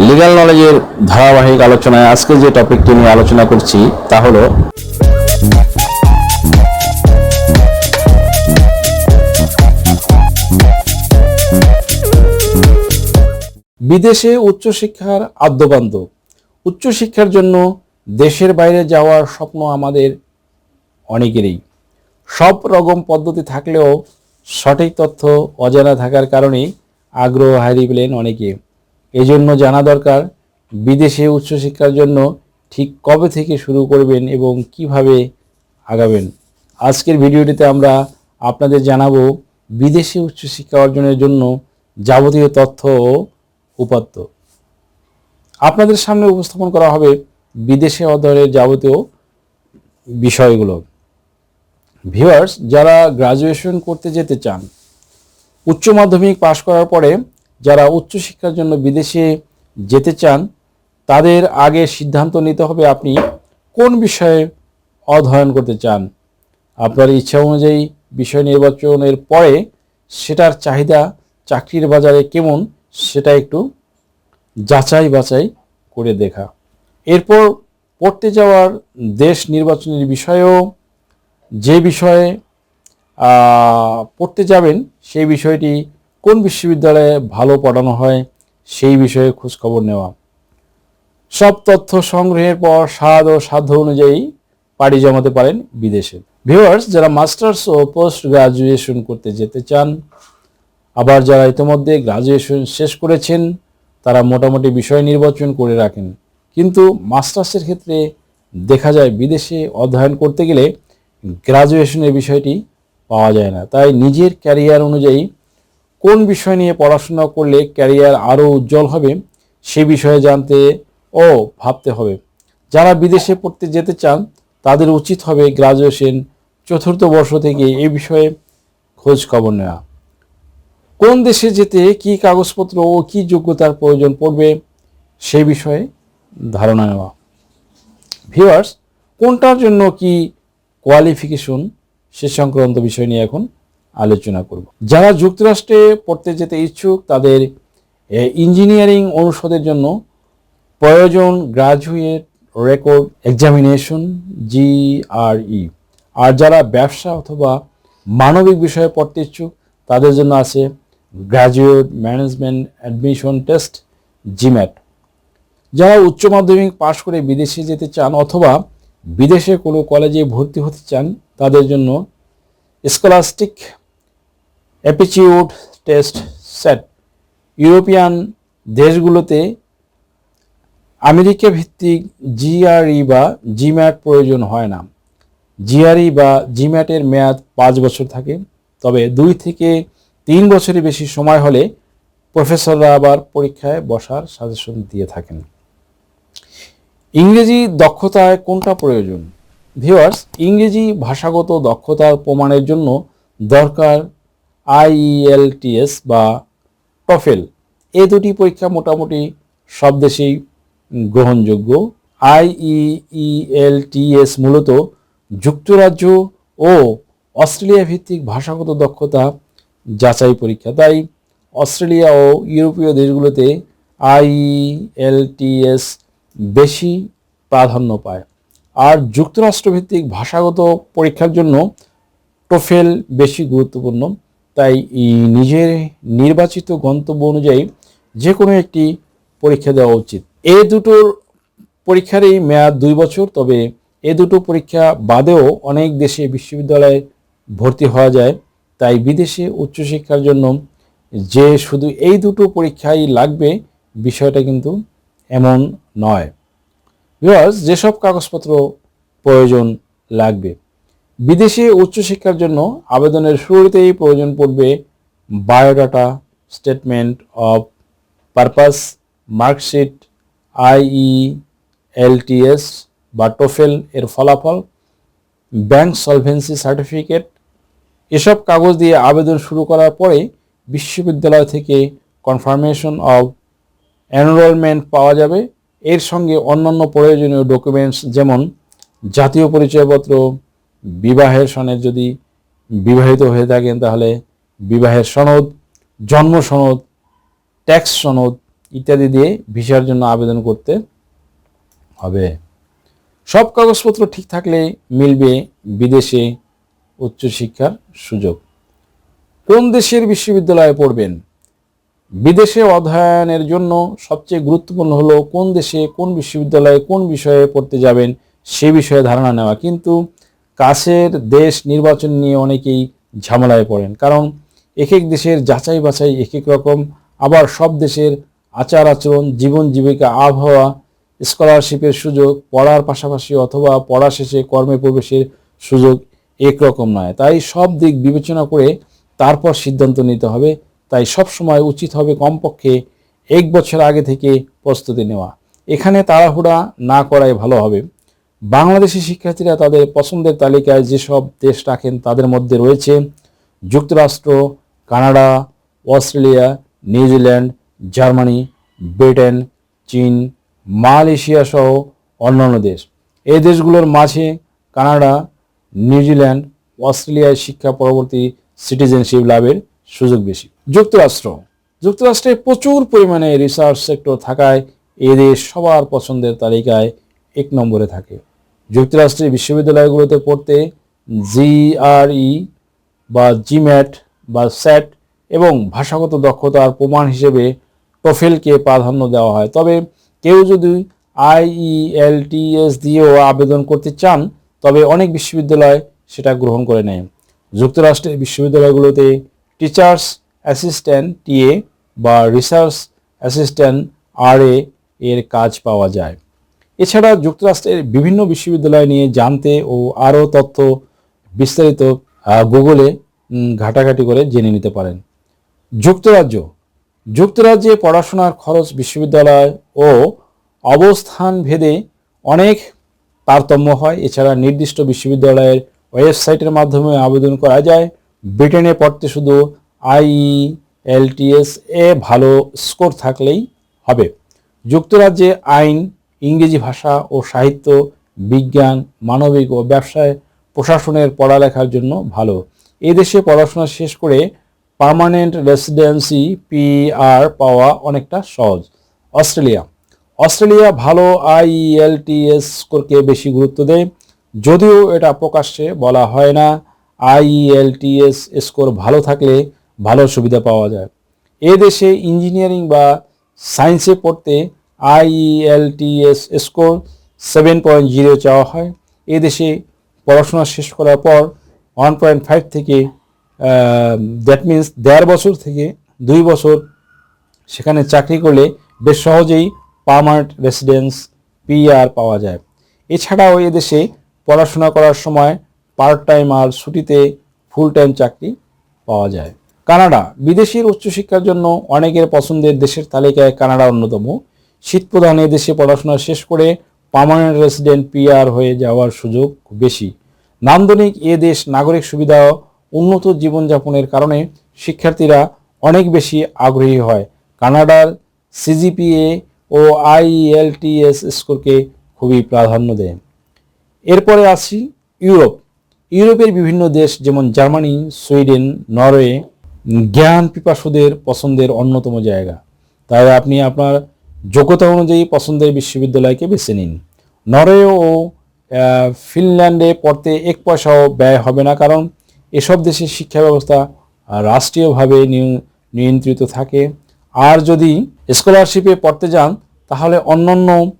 Legal নলেজের ধারাবাহিক আলোচনায় আজকে যে টপিকটি নিয়ে আলোচনা করছি, তা হলো বিদেশে উচ্চশিক্ষার আদ্যপান্ত। উচ্চশিক্ষার জন্য দেশের বাইরে যাওয়ার স্বপ্ন আমাদের অনেকেরই। সব রকম পদ্ধতি থাকলেও সঠিক তথ্য অজানা থাকার কারণেই আগ্রহ হারিয়ে পেলেন অনেকে। এই জন্য জানা দরকার, বিদেশে উচ্চশিক্ষার জন্য ঠিক কবে থেকে শুরু করবেন এবং কীভাবে আগাবেন। আজকের ভিডিওটিতে আমরা আপনাদের জানাব বিদেশে উচ্চশিক্ষা অর্জনের জন্য যাবতীয় তথ্য ও উপাত্ত। আপনাদের সামনে উপস্থাপন করা হবে বিদেশে অধ্যয়নের যাবতীয় বিষয়গুলো। ভিউয়ার্স, যারা গ্রাজুয়েশন করতে যেতে চান, উচ্চ মাধ্যমিক পাশ করার পরে যারা উচ্চশিক্ষার জন্য বিদেশে যেতে চান, তাদের আগে সিদ্ধান্ত নিতে হবে আপনি কোন বিষয়ে অধ্যয়ন করতে চান। আপনার ইচ্ছা অনুযায়ী বিষয় নির্বাচনের পরে সেটার চাহিদা, চাকরির বাজারে কেমন, সেটা একটু যাচাই বাছাই করে দেখা। এরপর পড়তে যাওয়ার দেশ নির্বাচনের বিষয়েও যে বিষয়ে পড়তে যাবেন, সেই বিষয়টি কোন বিশ্ববিদ্যালয়ে ভালো পড়ানো হয় সেই বিষয়ে খোঁজখবর নেওয়া। সব তথ্য সংগ্রহের পর স্বাদ ও সাধ্য অনুযায়ী পাড়ি জমাতে পারেন বিদেশে। ভিউয়ার্স, যারা মাস্টার্স ও পোস্ট গ্রাজুয়েশন করতে যেতে চান, আবার যারা ইতিমধ্যে গ্রাজুয়েশন শেষ করেছেন, তারা মোটামুটি বিষয় নির্বাচন করে রাখেন। কিন্তু মাস্টার্সের ক্ষেত্রে দেখা যায় বিদেশে অধ্যয়ন করতে গেলে গ্রাজুয়েশনের বিষয়টি পাওয়া যায় না। তাই নিজের ক্যারিয়ার অনুযায়ী কোন বিষয় নিয়ে পড়াশোনা করলে ক্যারিয়ার আরও উজ্জ্বল হবে, সে বিষয়ে জানতে ও ভাবতে হবে। যারা বিদেশে পড়তে যেতে চান, তাদের উচিত হবে গ্রাজুয়েশন চতুর্থ বর্ষ থেকে এ বিষয়ে খোঁজ খবর নেওয়া। কোন দেশে যেতে কি কাগজপত্র ও কি যোগ্যতার প্রয়োজন পড়বে, সে বিষয়ে ধারণা নেওয়া। ভিউয়ার্স, কোনটার জন্য কি কোয়ালিফিকেশন, সে সংক্রান্ত বিষয় নিয়ে এখন আলোচনা করব। যারা যুক্তরাষ্ট্রে পড়তে যেতে ইচ্ছুক, তাদের ইঞ্জিনিয়ারিং অনুষদের জন্য প্রয়োজন গ্রাজুয়েট রেকর্ড এক্সামিনেশন জিআরই আর যারা ব্যবসা অথবা মানবিক বিষয়ে পড়তে ইচ্ছুক, তাদের জন্য আছে graduate management admission test GMAT যারা উচ্চ মাধ্যমিক পাশ করে বিদেশে যেতে চান অথবা বিদেশে কোনো কলেজে ভর্তি হতে চান, তাদের জন্য scholastic aptitude test SAT European দেশগুলোতে আমেরিকা ভিত্তিক জিআরই বা জিম্যাট প্রয়োজন হয় না। জিআরই বা জিম্যাটের মেয়াদ পাঁচ বছর থাকে, তবে দুই থেকে তিন বছরের বেশি সময় হলে প্রফেসররা আবার পরীক্ষায় বসার সাজেশন দিয়ে থাকেন। ইংরেজি দক্ষতায় কোনটা প্রয়োজন? ভিওয়ার্স ইংরেজি ভাষাগত দক্ষতার প্রমাণের জন্য দরকার আইইএলটিএস বা টফেল। এই দুটি পরীক্ষা মোটামুটি সব দেশেই গ্রহণযোগ্য। আইইএলটিএস মূলত যুক্তরাজ্য ও অস্ট্রেলিয়া ভিত্তিক ভাষাগত দক্ষতা যাচাই পরীক্ষা। তাই অস্ট্রেলিয়া ও ইউরোপীয় দেশগুলোতে আইএলটিএস বেশি প্রাধান্য পায়। আর যুক্তরাষ্ট্রভিত্তিক ভাষাগত পরীক্ষার জন্য টোফেল বেশি গুরুত্বপূর্ণ। তাই নিজের নির্বাচিত গন্তব্য অনুযায়ী যে কোনো একটি পরীক্ষা দেওয়া উচিত। এ দুটোর পরীক্ষারই মেয়াদ দুই বছর, তবে এ দুটো পরীক্ষা বাদেও অনেক দেশে বিশ্ববিদ্যালয়ে ভর্তি হওয়া যায়। তাই বিদেশে উচ্চশিক্ষার জন্য যে শুধু এই দুটো পরীক্ষাই লাগবে, বিষয়টা কিন্তু এমন নয়। বিকজ যেসব কাগজপত্র প্রয়োজন লাগবে? বিদেশে উচ্চশিক্ষার জন্য আবেদনের শুরুতেই প্রয়োজন পড়বে biodata statement of purpose, marksheet IELTS বা টোফেল এর ফলাফল, ব্যাংক সলভেন্সি সার্টিফিকেট। এসব কাগজ দিয়ে আবেদন শুরু করার পরে বিশ্ববিদ্যালয় থেকে কনফার্মেশন অফ এনরোলমেন্ট পাওয়া যাবে। এর সঙ্গে অন্যান্য প্রয়োজনীয় ডকুমেন্টস যেমন জাতীয় পরিচয়পত্র বিবাহের সনদ যদি বিবাহিত হয়ে থাকেন, তাহলে বিবাহের সনদ, জন্ম সনদ ট্যাক্স সনদ ইত্যাদি দিয়ে ভিসার জন্য আবেদন করতে হবে। সব কাগজপত্র ঠিক থাকলে মিলবে বিদেশে উচ্চশিক্ষার সুযোগ। কোন দেশের বিশ্ববিদ্যালয়ে পড়বেন? বিদেশে অধ্যয়নের জন্য সবচেয়ে গুরুত্বপূর্ণ হলো কোন দেশে, কোন বিশ্ববিদ্যালয়ে কোন বিষয়ে পড়তে যাবেন, সে বিষয়ে ধারণা নেওয়া। কিন্তু কাছের দেশ নির্বাচন নিয়ে অনেকেই ঝামেলায় পড়েন। কারণ এক এক দেশের যাচাই বাছাই এক এক রকম, আবার সব দেশের আচার আচরণ, জীবন জীবিকা, আবহাওয়া, স্কলারশিপের সুযোগ, পড়ার পাশাপাশি অথবা পড়া শেষে কর্মে প্রবেশের সুযোগ একরকম নয়। তাই সব দিক বিবেচনা করে তারপর সিদ্ধান্ত নিতে হবে। তাই সব সময় উচিত হবে কমপক্ষে এক বছর আগে থেকে প্রস্তুতি নেওয়া। এখানে তাড়াহুড়া না করাই ভালো হবে। বাংলাদেশি শিক্ষার্থীরা তাদের পছন্দের তালিকায় যেসব দেশ রাখেন তাদের মধ্যে রয়েছে যুক্তরাষ্ট্র, Canada, Australia, New Zealand, Germany, Britain, চীন, মালয়েশিয়া সহ অন্যান্য দেশ। এই দেশগুলোর মাঝে কানাডা, নিউজিল্যান্ড, অস্ট্রেলিয়ায় শিক্ষা পরবর্তী সিটিজেনশিপ লাভের সুযোগ বেশি। যুক্তরাষ্ট্র। যুক্তরাষ্ট্রে প্রচুর পরিমাণে রিসার্চ সেক্টর থাকায় এ দেশ সবার পছন্দের তালিকায় এক নম্বরে থাকে। যুক্তরাষ্ট্রের বিশ্ববিদ্যালয়গুলোতে পড়তে জিআরই বা জিম্যাট বা স্যাট এবং ভাষাগত দক্ষতার প্রমাণ হিসেবে টোফেলকে প্রাধান্য দেওয়া হয়। তবে কেউ যদি আইইএলটিএস দিয়েও আবেদন করতে চান, তবে অনেক বিশ্ববিদ্যালয় সেটা গ্রহণ করে নেয়। যুক্তরাষ্ট্রের বিশ্ববিদ্যালয়গুলোতে টিচার্স অ্যাসিস্ট্যান্ট টিএ বা রিসার্চ অ্যাসিস্ট্যান্ট আরএ এর কাজ পাওয়া যায়। এছাড়া যুক্তরাষ্ট্রের বিভিন্ন বিশ্ববিদ্যালয় নিয়ে জানতে ও আরও তথ্য বিস্তারিত গুগলে ঘাটাঘাটি করে জেনে নিতে পারেন। যুক্তরাজ্য। যুক্তরাজ্যে পড়াশোনার খরচ বিশ্ববিদ্যালয় ও অবস্থান ভেদে অনেক তারতম্য হয়। এছাড়া নির্দিষ্ট বিশ্ববিদ্যালয়ের ওয়েবসাইটের মাধ্যমে আবেদন করা যায়। ব্রিটেনে পড়তে শুধু আইইএলটিএস এ ভালো স্কোর থাকলেই হবে। যুক্তরাজ্যে আইন ইংরেজি ভাষা ও সাহিত্য, বিজ্ঞান, মানবিক ও ব্যবসায় প্রশাসনের পড়ালেখার জন্য ভালো। এদেশে পড়াশোনা শেষ করে পার্মানেন্ট রেসিডেন্সি পিআর পাওয়া অনেকটা সহজ। অস্ট্রেলিয়া। অস্ট্রেলিয়া ভালো আইইএলটিএস স্কোরকে বেশি গুরুত্ব দেয়। যদিও এটা প্রকাশ্যে বলা হয় না আইইএলটিএস স্কোর ভালো থাকলে ভালো সুবিধা পাওয়া যায়। এ দেশে ইঞ্জিনিয়ারিং বা সায়েন্সে পড়তে IELTS score seven point zero চাওয়া হয়। এ দেশে পড়াশোনা শেষ করার পর ওয়ান পয়েন্ট ফাইভ থেকে দ্যাট মিন্স দেড় বছর থেকে দুই বছর সেখানে চাকরি করলে বেশ সহজেই পার্মানেন্ট রেসিডেন্স পিআর পাওয়া যায়। এছাড়াও এদেশে পড়াশোনা করার সময় পার্ট টাইম আর ছুটিতে ফুল টাইম চাকরি পাওয়া যায়। কানাডা, বিদেশির উচ্চশিক্ষার জন্য অনেকের পছন্দের দেশের তালিকায় কানাডা অন্যতম। শীতপ্রধান দেশে পড়াশোনা শেষ করে পার্মানেন্ট রেসিডেন্ট পিআর হয়ে যাওয়ার সুযোগ বেশি। নান্দনিক এ দেশ নাগরিক সুবিধা উন্নত জীবনযাপনের কারণে শিক্ষার্থীরা অনেক বেশি আগ্রহী হয়। কানাডার সিজিপিএ ও আইএলটিএস স্কোরকে খুবই প্রাধান্য দেয়। এরপরে আসি ইউরোপ। ইউরোপের বিভিন্ন দেশ যেমন জার্মানি, সুইডেন, নরওয়ে, জ্ঞান পিপাসুদের পছন্দের অন্যতম জায়গা। তাই আপনি আপনার যোগ্যতা অনুযায়ী পছন্দের বিশ্ববিদ্যালয়কে বেছে নিন। নরওয়ে ও ফিনল্যান্ডে পড়তে এক পয়সাও ব্যয় হবে না কারণ এসব দেশের শিক্ষা ব্যবস্থা রাষ্ট্রীয়ভাবে নিয়- নিয়ন্ত্রিত থাকে। আর যদি স্কলারশিপে পড়তে যান, তাহলে অন্যান্য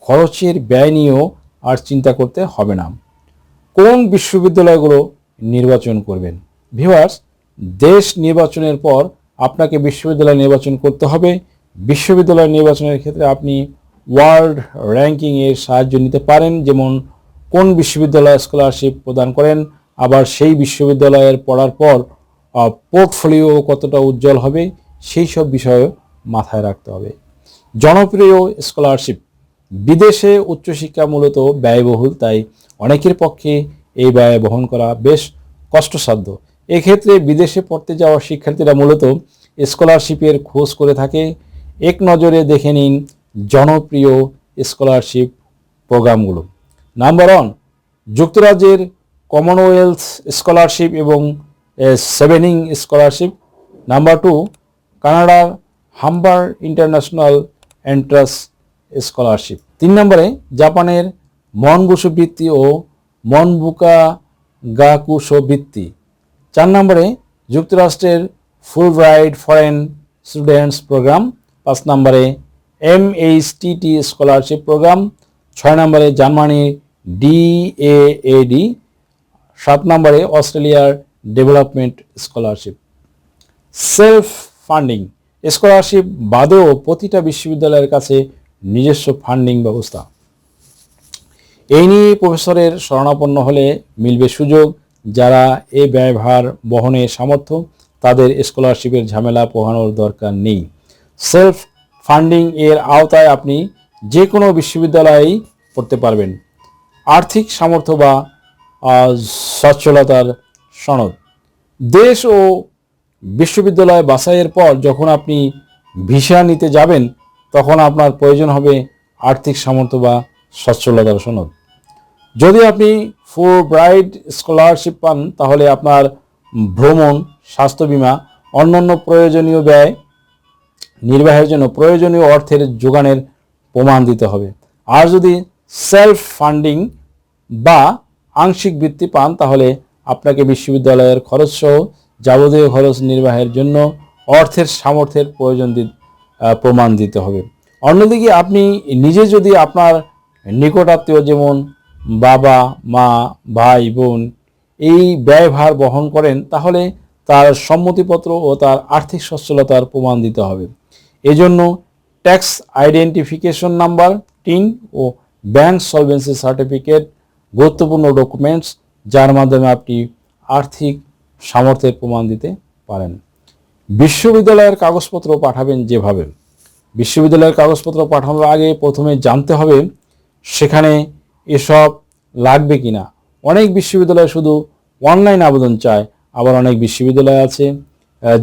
খরচের ব্যয় নিয়েও আর চিন্তা করতে হবে না। কোন বিশ্ববিদ্যালয়গুলো নির্বাচন করবেন? ভিউয়ার্স, দেশ নির্বাচনের পর আপনাকে বিশ্ববিদ্যালয় নির্বাচন করতে হবে। বিশ্ববিদ্যালয় নির্বাচনের ক্ষেত্রে আপনি ওয়ার্ল্ড র্যাঙ্কিং এর সাহায্য নিতে পারেন, যেমন কোন বিশ্ববিদ্যালয় স্কলারশিপ প্রদান করেন, আবার সেই বিশ্ববিদ্যালয়ের পড়ার পর পোর্টফোলিও কতটা উজ্জ্বল হবে, সেই সব বিষয়ে মাথায় রাখতে হবে। জনপ্রিয় স্কলারশিপ, বিদেশে উচ্চশিক্ষা মূলত ব্যয়বহুল, তাই অনেকের পক্ষে এই ব্যয় বহন করা বেশ কষ্টসাধ্য। এক্ষেত্রে বিদেশে পড়তে যাওয়া শিক্ষার্থীরা মূলত স্কলারশিপের খোঁজ করে থাকে এক নজরে দেখে নিন জনপ্রিয় স্কলারশিপ প্রোগ্রামগুলো। নাম্বার ওয়ান, যুক্তরাজ্যের কমনওয়েলথ স্কলারশিপ এবং সেভেনিং স্কলারশিপ। নাম্বার টু, কানাডার হাম্বার ইন্টারন্যাশনাল এন্ট্রান্স স্কলারশিপ। তিন নম্বরে, জাপানের মনবুসু বৃত্তি ও মনবুকা গাকুশো বৃত্তি চার নম্বরে, যুক্তরাষ্ট্রের Fulbright foreign students programme. পাঁচ নম্বরে M H T scholarship programme ছয় নম্বরে জার্মানির ডিএএডি সাত নম্বরে অস্ট্রেলিয়ার development scholarship self funding scholarship বাদেও প্রতিটা বিশ্ববিদ্যালয়ের কাছে নিজস্ব ফান্ডিং ব্যবস্থা। এই নিয়ে প্রফেসরের শরণাপন্ন হলে মিলবে সুযোগ, যারা এ ব্যয়ভার বহনে সামর্থ্য, তাদের স্কলারশিপের ঝামেলা পোহানোর দরকার নেই। সেলফ ফান্ডিং এর আওতায় আপনি যে কোনো বিশ্ববিদ্যালয়েই পড়তে পারবেন। আর্থিক সামর্থ্য বা সচ্ছলতার সনদ। দেশ ও বিশ্ববিদ্যালয় বাছাইয়ের পর যখন আপনি ভিসা নিতে যাবেন, তখন আপনার প্রয়োজন হবে আর্থিক সামর্থ্য বা সচ্ছলতার সনদ। যদি আপনি ফুল ব্রাইট স্কলারশিপ পান, তাহলে আপনার ভ্রমণ, স্বাস্থ্য বীমা, অন্যান্য প্রয়োজনীয় ব্যয় নির্বাহের জন্য প্রয়োজনীয় অর্থের যোগানের প্রমাণ দিতে হবে। আর যদি সেলফ ফান্ডিং বা আংশিক বৃত্তি পান, তাহলে আপনাকে বিশ্ববিদ্যালয়ের খরচ সহ যাবতীয় খরচ নির্বাহের জন্য অর্থের সামর্থ্যের প্রয়োজন প্রমাণ দিতে হবে। অন্যদিকে আপনি নিজে যদি আপনার নিকটাত্মীয় যেমন বাবা, মা, ভাই, বোন এই ব্যয়ভার বহন করেন, তাহলে তার সম্মতিপত্র ও তার আর্থিক সচ্ছলতার প্রমাণ দিতে হবে। এজন্য ট্যাক্স আইডেন্টিফিকেশন নাম্বার, টিন ও ব্যাংক সলভেন্সি সার্টিফিকেট, গুরুত্বপূর্ণ ডকুমেন্টস, যার মাধ্যমে আপনি আর্থিক সামর্থ্যের প্রমাণ দিতে পারেন। বিশ্ববিদ্যালয়ের কাগজপত্র পাঠাবেন যেভাবে। বিশ্ববিদ্যালয়ের কাগজপত্র পাঠানোর আগে প্রথমে জানতে হবে সেখানে এসব লাগবে কিনা। অনেক বিশ্ববিদ্যালয় শুধু অনলাইন আবেদন চায় আবার অনেক বিশ্ববিদ্যালয় আছে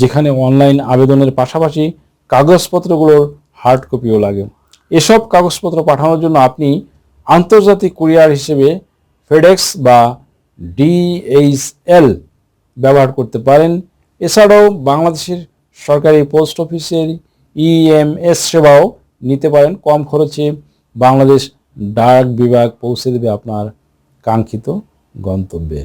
যেখানে অনলাইন আবেদনের পাশাপাশি কাগজপত্রগুলোর হার্ড কপিও লাগে। এসব কাগজপত্র পাঠানোর জন্য আপনি আন্তর্জাতিক কুরিয়ার হিসেবে ফেডেক্স বা ডিএইচএল ব্যবহার করতে পারেন। এছাড়াও বাংলাদেশের সরকারি পোস্ট অফিসের ইএমএস সেবাও নিতে পারেন কম খরচে। বাংলাদেশ ডাক বিভাগ পৌঁছে দেবে আপনার কাঙ্ক্ষিত গন্তব্যে।